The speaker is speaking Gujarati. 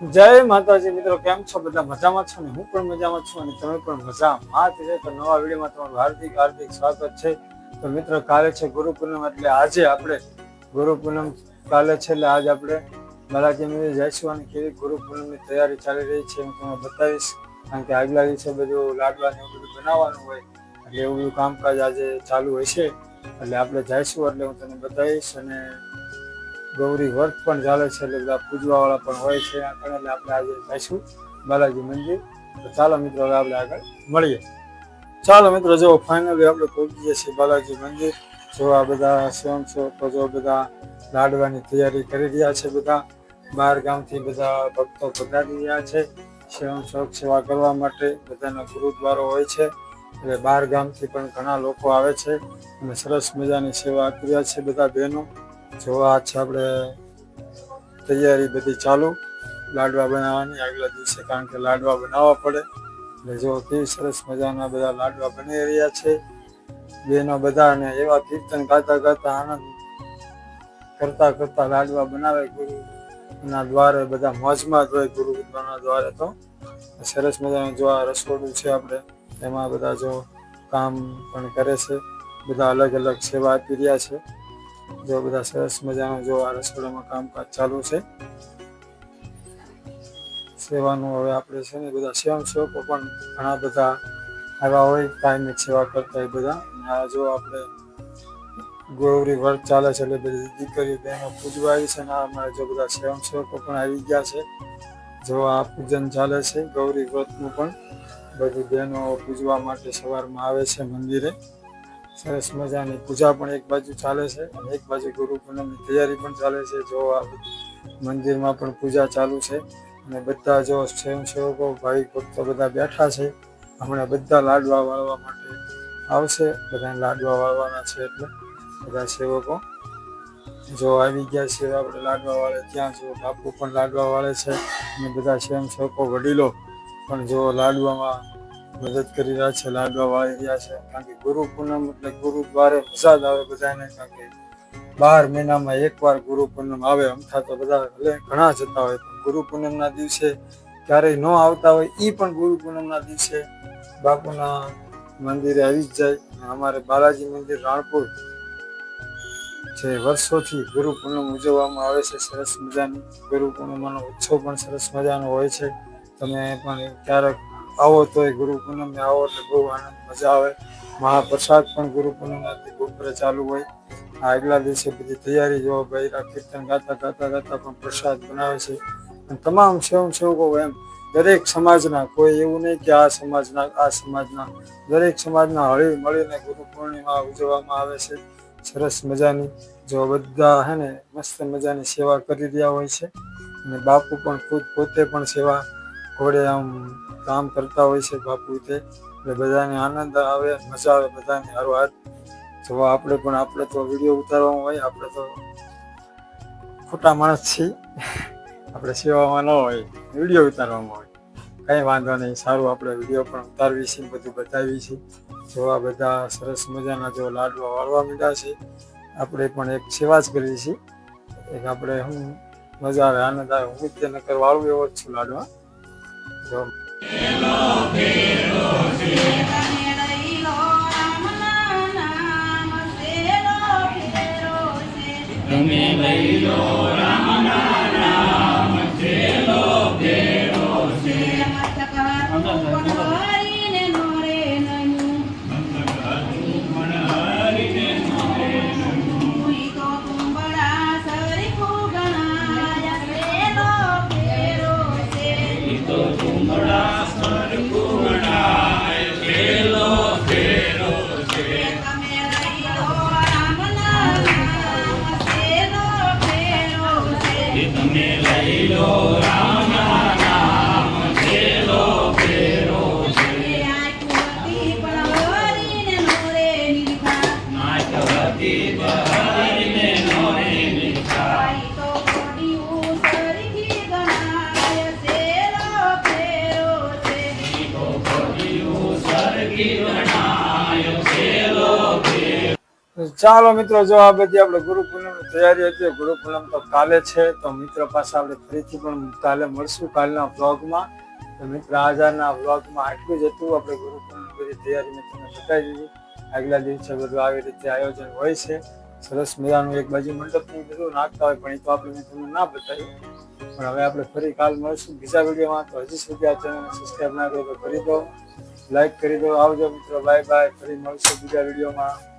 જય માતાજી મિત્રો, કેમ છો? બધા મજામાં છો ને? હું પણ મજામાં છું અને તમે પણ મજામાં છે તો નવા વિડીયોમાં તમારું હાર્દિક હાર્દિક સ્વાગત છે. તો મિત્રો, કાલે છે ગુરુ પૂનમ, એટલે આજે આપણે ગુરુ પૂનમ કાલે છે, એટલે આજે આપણે બાલાજી મંદિર જઈશું અને કેવી ગુરુ પૂનમની તૈયારી ચાલી રહી છે હું તમને બતાવીશ. કારણ કે આગલા દિવસે બધું લાડવા ને એવું બધું બનાવવાનું હોય, એટલે એવું બધું કામકાજ આજે ચાલુ હોય છે એટલે આપણે જઈશું એટલે હું તમને બતાવીશ અને ગૌરી વર્ત પણ ચાલે છે, એટલે બધા પૂજવા વાળા પણ હોય છે એટલે આપણે આજે જઈશું બાલાજી મંદિર. તો ચાલો મિત્રો, હવે આપણે આગળ મળીએ. ચાલો મિત્રો, જો ફાઇનલી આપણે પહોંચી ગયા છીએ બાલાજી મંદિર. જો આ બધા સ્વયંસેવકો જો બધા લાડવાની તૈયારી કરી રહ્યા છે બધા. બહાર ગામથી બધા ભક્તો પધારી રહ્યા છે. સ્વયંસેવક સેવા કરવા માટે બધાનો ગુરુદ્વારો હોય છે. એટલે બહાર ગામથી પણ ઘણા લોકો આવે છે. અને સરસ મજાની સેવા કર્યા છે બધા બહેનો. જો આ છે આપણે તૈયારી બધી ચાલુ લાડવા બનાવવાની આગલા દિવસે, કારણ કે લાડવા બનાવવા પડે. એટલે જો કેવી સરસ મજાના બધા લાડવા બની રહ્યા છે. બહેનો બધા અને એવા કીર્તન ગાતા ગાતા આનંદ કરતા કરતા લાડવા બનાવે ગુરુ ના દ્વારે બધા મોજમાં જ હોય ગુરુ વિદ્વાના દ્વારે તો. સરસ મજાનું જો આ રસોડું છે આપણે, એમાં બધા જો કામ પણ કરે છે. બધા અલગ અલગ સેવા આપી રહ્યા છે. જો બધા સરસ મજાનું જો આ રસોડામાં કામકાજ ચાલુ છે. સેવાનું હવે આપણે છે ને બધા સ્વયંસેવકો પણ ઘણા બધા આવ્યા હોય કાયમી સેવા કરતા હોય બધા. આ જો આપણે ગૌરી વર્ગ ચાલે છે એટલે બધી દીકરી બહેનો પૂજવા આવી છે આ અમારે જો બધા સ્વયંસેવકો પણ આવી ગયા છે. જો આ પૂજન ચાલે છે ગૌરી વ્રતનું પણ. બધી બહેનો પૂજવા માટે સવારમાં આવે છે મંદિરે. સરસ મજાની પૂજા પણ એક બાજુ ચાલે છે અને એક બાજુ ગુરુ પૂનમની તૈયારી પણ ચાલે છે. જો આ મંદિરમાં પણ પૂજા ચાલુ છે અને બધા જો સ્વયંસેવકો ભાવિક ભક્તો બધા બેઠા છે. હમણાં બધા લાડવા વાળવા માટે આવશે. બધાને લાડવા વાળવાના છે એટલે બધા સેવકો. જો આવી ગયા છે આપણે લાડવા વાળે, ત્યાં જો બાપુ પણ લાડવા વાળે છે અને બધા સ્વયંસેવકો, વડીલો પણ જો લાડવામાં મદદ કરી રહ્યા છે, લાડવા વાળી રહ્યા છે. કારણ કે ગુરુ પૂનમ એટલે ગુરુદ્વારે મજા આવે બધાને કારણ કે બાર મહિનામાં એકવાર ગુરુ પૂનમ આવે અમથા તો બધા ભલે ઘણા જતા હોય, પણ ગુરુ પૂનમના દિવસે ક્યારેય ન આવતા હોય એ પણ ગુરુ પૂનમના દિવસે બાપુના મંદિરે આવી જ જાય. અને અમારે બાલાજી મંદિર રાણપુર જે વર્ષોથી ગુરુ પૂનમ ઉજવવામાં આવે છે, સરસ મજાની. ગુરુ પૂનમનો ઉત્સવ પણ સરસ મજાનો હોય છે. તમે પણ ક્યારેક આવો તો એ ગુરુ પૂનમે આવો એટલે બહુ આનંદ, મજા આવે. મહાપ્રસાદ પણ ગુરુ પૂનમના બપોરે ચાલુ હોય. આ આગલા દિવસે બધી તૈયારી જો બૈરા કીર્તન ગાતા ગાતા ગાતા પણ પ્રસાદ બનાવે છે. અને તમામ સ્વયંસેવકો એમ, દરેક સમાજના, કોઈ એવું નહીં કે આ સમાજના આ સમાજના, દરેક સમાજના હળી મળીને ગુરુ પૂર્ણિમા ઉજવવામાં આવે છે. સરસ મજાની, જો બધા હે ને, મસ્ત મજાની સેવા કરી રહ્યા હોય છે. અને બાપુ પણ ખુદ પોતે પણ સેવા ઘોડે આમ કામ કરતા હોય છે બાપુ તે. એટલે બધાને આનંદ આવે, મજા આવે, બધાને હારો હાથ. તો આપણે પણ, આપણે તો વીડિયો ઉતારવામાં હોય, આપણે તો ખોટા માણસ છીએ. આપણે સેવામાં ન હોય, વીડિયો ઉતારવામાં હોય. કંઈ વાંધો નહીં, સારું આપણે વીડિયો પણ ઉતારવી છે બધું બતાવી છીએ જો આ બધા સરસ મજાના જો લાડવા વાળવા મીઠા છે, આપણે પણ એક સેવા જ કરીએ છીએ. એક આપણે હું મજા આવે, આનંદ આવે. હું જ તેને કરવા વાળું એવો જ છું લાડવા. જો તમે લઈ લો તુમડા ચાલો મિત્રો, જો આ બધી આપણે ગુરુ પૂનમની તૈયારી હતી, ગુરુ પૂનમ તો કાલે છે, તો મિત્ર પાસે આપણે ફરીથી પણ કાલે મળશું કાલના વ્લોગમાં. તો મિત્ર, આજના બ્લોગમાં આટલું જ હતું. આપણે ગુરુ પૂનમ બધી તૈયારી મેં તમને બતાવી દીધી. આગલા દિવસે બધું આવી રીતે આયોજન હોય છે. સરસ મજાનું એક બાજુ મંડપનું બધું નાખતા હોય પણ એ તો આપણે મેં તમને ના બતાવ્યું. પણ હવે આપણે ફરી કાલ મળશું બીજા વિડીયોમાં. તો હજી સુધી આ ચેનલને સબસ્ક્રાઈબ ના કરો તો કરી દો. લાઈક કરી દો. આવજો મિત્રો. બાય બાય ફરી મળશું બીજા વિડીયોમાં.